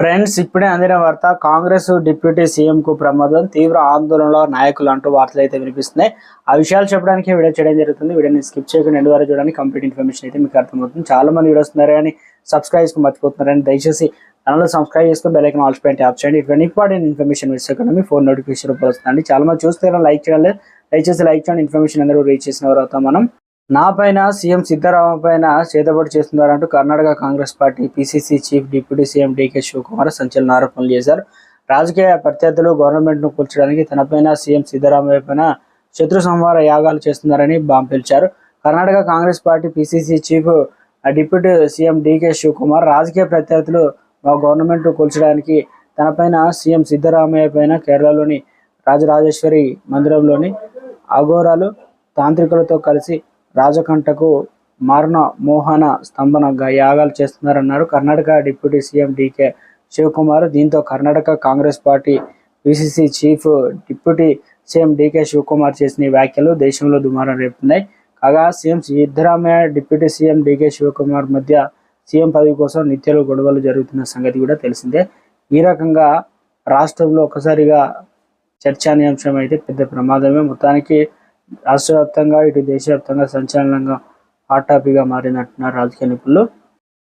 Friends ఇప్పుడే అందిన వార్త కాంగ్రెస్ డిప్యూటీ సీఎం కు ప్రమాదం తీవ్ర ఆందోళనలో నాయకులు అంటూ వార్తలు అయితే వినిపిస్తున్నాయి. ఆ విషయాలు చెప్పడానికి వీడియో చేయడం జరుగుతుంది. వీడియోని స్కిప్ చేయకుండా ఎండు వరకు చూడడానికి కంప్లీట్ ఇన్ఫర్మేషన్ అయితే మీకు అర్థమవుతుంది. చాలా మంది వీడియోస్ వస్తున్నారు కానీ సబ్స్క్రైబ్ చేసుకుని మర్చిపోతున్నారని దయచేసి ఛానల్ సబ్స్క్రైబ్ చేసుకుని బెల్ ఆల్స్ పైన యాప్ చేయండి. ఇటువంటి ఇంపార్టెంట్ ఇన్ఫర్మేషన్ మిస్ చేయకుండా మీ ఫోన్ నోటిఫికేషన్ వస్తుందండి చాలా మంది చూస్తే లైక్ చేయడం దయచేసి లైక్ చేయండి. ఇన్ఫర్మేషన్ అందరూ రీచ్ చేసిన వారు అవుతాం మనం. నా పైన సీఎం సిద్ధరామ పైన చేతబడి చేస్తున్నారంటూ Karnataka Congress party PCC chief deputy CM DK Shivakumar సంచలన ఆరోపణలు చేశారు. రాజకీయ ప్రత్యర్థులు గవర్నమెంట్ను కూల్చడానికి తనపైన సీఎం సిద్ధరామయ్య పైన శత్రు సంహార యాగాలు చేస్తున్నారని బాంబు పిలిచారు. Karnataka Congress party PCC chief deputy CM DK Shivakumar రాజకీయ ప్రత్యర్థులు మా గవర్నమెంట్ను కూల్చడానికి తనపైన సీఎం సిద్ధరామయ్య పైన కేరళలోని రాజరాజేశ్వరి మందిరంలోని అఘోరాలు తాంత్రికులతో కలిసి రాజకంటకు మారణ మోహన స్తంభన యాగాలు చేస్తున్నారన్నారు కర్ణాటక డిప్యూటీ సీఎం డికే శివకుమార్. దీంతో Karnataka Congress party PCC chief deputy CM DK Shivakumar చేసిన వ్యాఖ్యలు దేశంలో దుమారం రేపుతున్నాయి. కాగా CM Siddaramaiah deputy CM DK Shivakumar మధ్య సీఎం పదవి కోసం నిత్యాలు గొడవలు జరుగుతున్న సంగతి కూడా తెలిసిందే. ఈ రకంగా రాష్ట్రంలో ఒకసారిగా చర్చానీయాంశం అయితే పెద్ద ప్రమాదమే. మొత్తానికి రాష్ట్ర వ్యాప్తంగా ఇటు దేశవ్యాప్తంగా సంచలనంగా హాట్ టాపిక్గా మారినట్టున్నారు రాజకీయ నిపుణులు